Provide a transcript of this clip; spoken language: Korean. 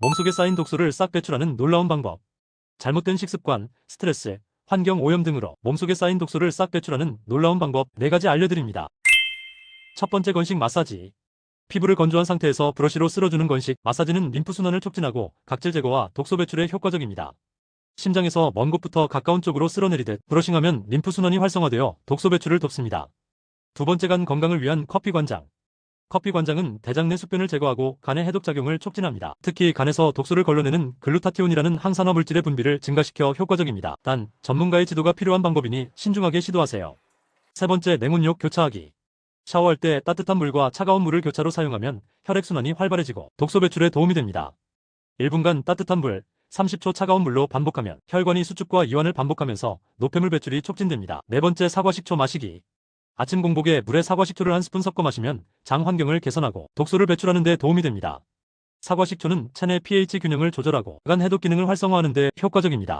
몸속에 쌓인 독소를 싹 배출하는 놀라운 방법. 잘못된 식습관, 스트레스, 환경 오염 등으로 몸속에 쌓인 독소를 싹 배출하는 놀라운 방법 4가지 알려드립니다. 첫 번째 건식 마사지. 피부를 건조한 상태에서 브러쉬로 쓸어주는 건식 마사지는 림프 순환을 촉진하고 각질 제거와 독소 배출에 효과적입니다. 심장에서 먼 곳부터 가까운 쪽으로 쓸어내리듯 브러싱하면 림프 순환이 활성화되어 독소 배출을 돕습니다. 두 번째 간 건강을 위한 커피 관장. 커피 관장은 대장 내 숙변을 제거하고 간의 해독 작용을 촉진합니다. 특히 간에서 독소를 걸러내는 글루타티온이라는 항산화 물질의 분비를 증가시켜 효과적입니다. 단 전문가의 지도가 필요한 방법이니 신중하게 시도하세요. 세 번째 냉온욕 교차하기. 샤워할 때 따뜻한 물과 차가운 물을 교차로 사용하면 혈액순환이 활발해지고 독소 배출에 도움이 됩니다. 1분간 따뜻한 물, 30초 차가운 물로 반복하면 혈관이 수축과 이완을 반복하면서 노폐물 배출이 촉진됩니다. 네 번째 사과 식초 마시기. 아침 공복에 물에 사과 식초를 한 스푼 섞어 마시면 장 환경을 개선하고 독소를 배출하는 데 도움이 됩니다. 사과 식초는 체내 pH 균형을 조절하고 간 해독 기능을 활성화하는 데 효과적입니다.